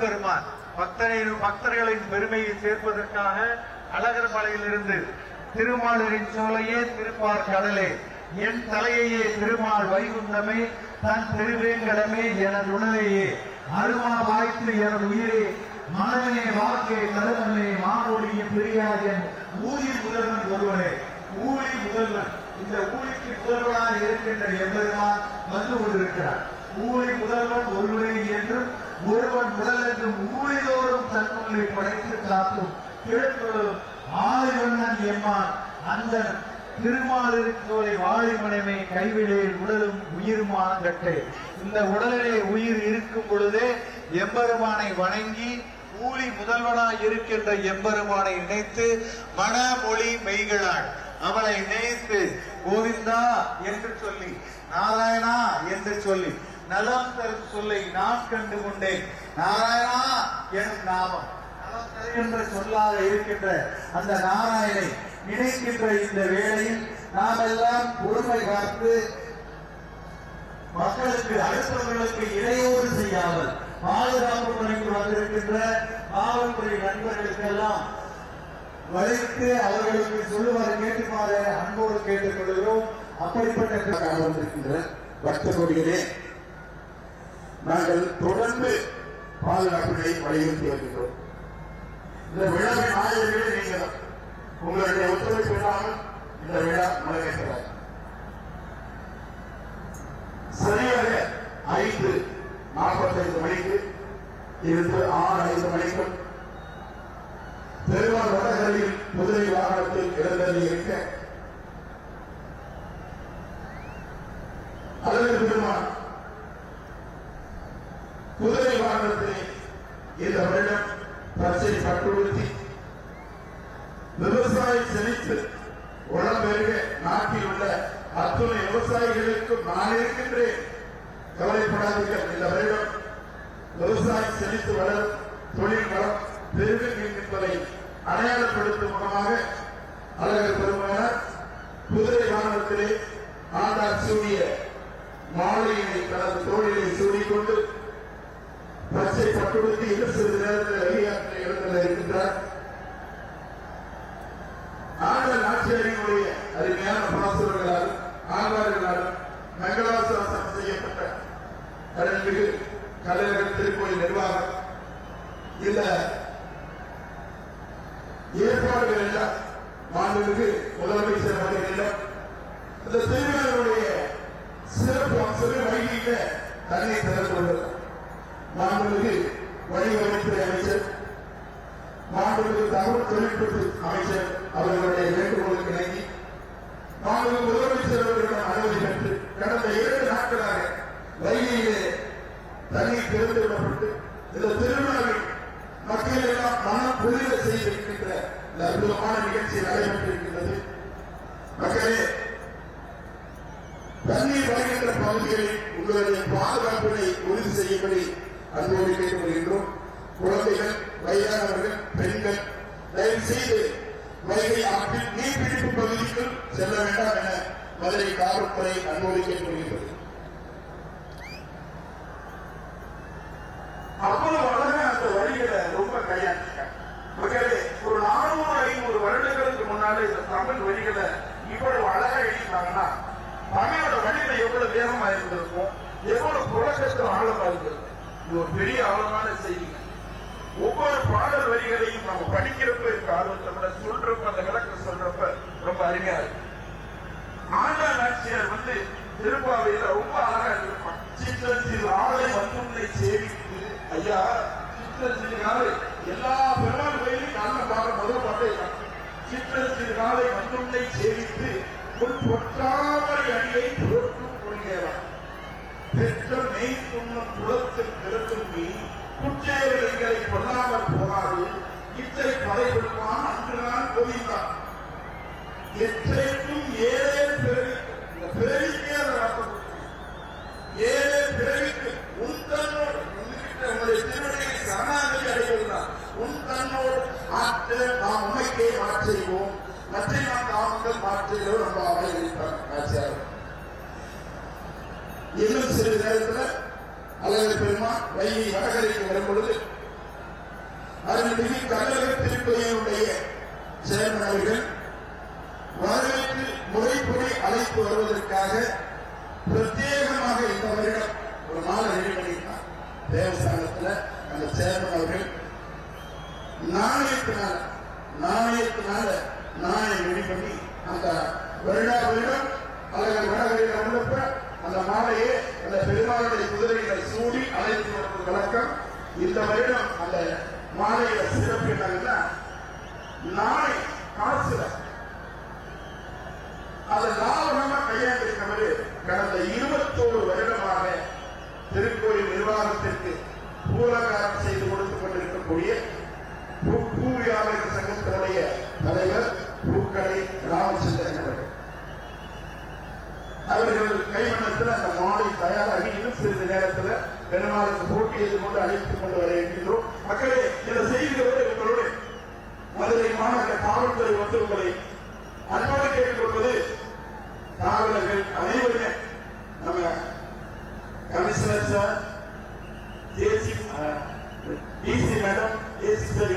பெருமான் பக்தரின் பக்தர்களின் பெருமையை சேர்ப்பதற்காக அழகர் மலையிலிருந்து திருமாலரின் சோலையே திருப்பார் கடலே. என் தலையையே திருமால் வைகுந்தமே தன் திருவேங்கடமே எனது உணவையே அருமா வாய்த்து எனது உயிரே மனமே வாக்கே கருமமே மானொழிய பிரியாதன் ஊழி முதல்வன் ஒருவனே. ஊழி முதல்வன். இந்த ஊழிக்கு முதல்வனாக இருக்கின்ற எம்பெருமான் வந்து கொண்டிருக்கிறார். ஊழி முதல்வன் ஒருவனே என்றும் ஒருவன் முதல் என்றும் ஊழிதோறும் தன்னுள்ளே படைத்து காக்கும் கிழக்கு ஆயுவண்ணன் எம்மான். அந்த திருமாலிருக்கோலை வாழிமனைமை கைவிலேல் உடலும் உயிருமான கட்டே. இந்த உடலிலே உயிர் இருக்கும் பொழுதே எம்பெருமானை வணங்கி ஊழி முதல்வனாய் இருக்கின்ற எம்பெருமானை நினைத்து மனமொழி மெய்களாள் அவளை நினைத்து கோவிந்தா என்று சொல்லி நாராயணா என்று சொல்லி நலம் தரும் சொல்லை நான் கண்டு கொண்டேன் நாராயணா எனும் நாமம் நலம் தருகின்ற சொல்லாக இருக்கின்ற அந்த நாராயணை நினைக்கின்ற இந்த வேளையில் நாம் எல்லாம் பொறுமை காத்து மக்களுக்கு அடுத்தவர்களுக்கு இடையூறு செய்யாமல் பாதுகாப்பு பணிக்கு வந்திருக்கின்ற காவல்துறை நண்பர்களுக்கெல்லாம் வலித்து அவர்களுக்கு சொல்லுமாறு கேட்டுமாறு அன்போடு கேட்டுக் கொள்கிறோம் அப்படிப்பட்ட வந்திருக்கின்ற பக்த கொடிகளே நாங்கள் தொடர்ந்து பாதுகாப்புகளை வலியுறுத்தி வருகின்றோம். இந்த விழாவின் ஆய்வுகளை நீங்கள் உங்களுடைய ஒத்துழைப்பு இல்லாமல் இந்த விழா நடைபெற்றார் சரியாக ஐந்து நாற்பத்தைந்து மணிக்கு இருந்து ஆறு ஐந்து மணிக்கும் பெருமாள் வடகரையில் குதிரை வாகனத்தில் இடங்களில் இருக்க அழகு பெருமான் குதிரை இந்த வருடம் பச்சை செழித்து உடல் பெருக நாட்டில் உள்ள அத்துணை விவசாயிகளுக்கும் நான் இருக்கின்றேன். கவலைப்படாதீர்கள். இந்த வருடம் விவசாயம் செழித்து வளரும் தொழில் வளம் பெருகும் என்பதை அடையாளப்படுத்தும் முகமாக அழகர் பெருமானார் குதிரை வாகனத்திலே ஆண்டார் சூடிய மாலையினை தனது தோழிலை சூடிக்கொண்டு பச்சை பட்டுடுத்தி இன்னும் சிறிது நேரத்தில் வெளியாற்ற இடத்தில் இருக்கின்றார் ஆண்டல் நாச்சியாரினுடைய அருமையான பாசுரங்களால் ஆழ்வார்களால் மங்களாசாசனம் செய்யப்பட்ட கடல்மிகு கலைஞர் திருக்கோயில் நிர்வாகம் இந்த ஏற்பாடுகள் எல்லாம் மாண்புமிகு முதலமைச்சர் அவர்களிடம் இந்த திருவிழாவுடைய சிறப்பு அம்சமே வைகிட்ட தன்னை திறந்து கொண்டது மாண்புமிகு வணிகத்துறை அமைச்சர் மாண்புமிகு தகவல் தொழில்நுட்ப அமைச்சர் அவர்களுடைய வேண்டுகோளுக்கு இணங்கி மாண்புமிகு முதலமைச்சர் அவர்களிடம் அனுமதி பெற்று கடந்த இரண்டு நாட்களாக வைகையிலே தண்ணீர் திறந்து விடப்பட்டு இந்த திருவிழாவில் மக்கள் எல்லாம் மனம் புரித செய்திருக்கின்ற இந்த அற்புதமான நிகழ்ச்சி நடைபெற்றிருக்கின்றது. மக்களே தண்ணீர் வருகின்ற பகுதிகளில் உங்களுடைய பாதுகாப்பினை உறுதி செய்யும்படி அன்போடு கேட்டுக்கொள்கின்றோம் குழந்தைகள் வயதானவர்கள் பெண்கள் தயவு செய்து வைகை ஆற்றில் நீர்பிடிப்பு பகுதிக்குள் செல்ல வேண்டாம் என மதுரை காவல்துறை அன்போடு கேட்டுக்கொள்கின்றது அவ்வளவு அழகா அந்த வரிகளை ரொம்ப கையாண்டிருக்காங்க. மக்களே ஒரு நானூறு ஐநூறு வருடங்களுக்கு முன்னாலே இந்த தமிழ் வழிகளை இவ்வளவு அழகா எழுதிட்டாங்கன்னா தமிழோட வழிகளை எவ்வளவு வேகமா இருந்திருக்கும் எவ்வளவு புழக்கத்தில் ஆழமா இருந்திருக்கும். இது ஒரு பெரிய ஆழமான செய்தி. ஒவ்வொரு பாடல் வரிகளையும் நம்ம படிக்கிறப்ப இருக்க ஆர்வத்தை விட சொல்றப்ப அந்த விளக்கம் சொல்றப்ப ரொம்ப அருமையா இருக்கு. ஆண்டா நாச்சியார் வந்து திருப்பாவையில ரொம்ப அழகா இருப்பான் சிற்றத்தில் ஆளை வந்துள்ளை சேவித்து ஐயா சிற்றத்தில் நாளை எல்லா பெருமாள் கோயிலும் நல்ல பாட முதல் பாட்டை சிற்றத்தில் நாளை வந்துள்ளை சேவித்து உன் பொற்றாமரை அணியை புறக்கும் கொள்கிறான் பெற்ற மெய் துண்ணும் புலத்தில் பிறக்கும் நீ குற்றேவலைகளை கொள்ளாமல் போகாது இத்தை படைபடுவான் அன்றுதான் கோவிந்தான் எத்தனைக்கும் ஏழே பிறவி இந்த பிறவிக்கே அதை அர்த்தம்? ஏழே பிறவிக்கு உன் தன்னோடு உன்கிட்ட உங்களுடைய திருமணிகளை சரணாகதி அடைவதுதான் உன் தன்னோடு ஆற்ற நாம் உண்மைக்கே மாற்றிடுவோம் மற்ற நாம் நாமங்கள் மாற்றிடுவோம் நம்ம அவரை இருப்பார் ஆச்சாரம். இன்னும் சிறிது நேரத்தில் அல்லது பெருமான் வைகை வடகரைக்கு வரும் பொழுது அருள்மிகு கல்லக திருப்பதியினுடைய சேர்மன் அவர்கள் வரவேற்று முறைப்படி அழைத்து வருவதற்காக பிரத்யேகமாக இந்த வருடம் ஒரு மாலை ரெடி பண்ணியிருந்தார் தேவஸ்தானத்துல அந்த சேர்மன் அவர்கள் நாணயத்தினால நாணயத்தினால நாணயம் ரெடி பண்ணி அந்த வருடா வருடம் அழகர் வடகரையில் அந்த மாலையை அந்த பெருமாளுடைய குதிரைகளை சூடி அழைத்து வருவது வழக்கம் இந்த வருடம் அந்த மாலையோட சிறப்பு என்னன்னா நாளை காசுல அதை லாபகமா கையாண்டிருக்கிறவர் கடந்த இருபத்தோரு வருடமாக திருக்கோயில் நிர்வாகத்திற்கு பூலகாரம் செய்து கொடுத்துக் கொண்டிருக்கக்கூடிய பூவியாளர் சங்கத்தினுடைய தலைவர் பூக்கடை ராமச்சந்திரன் அவர்கள். அவர்கள் கைவண்ணத்தில் அந்த மாலை தயாராகி இன்னும் சிறிது நேரத்தில் பெருமாளுக்கு போட்டி கொண்டு அழைத்துக் கொண்டு வர இருக்கின்றோம். easy, madam, is the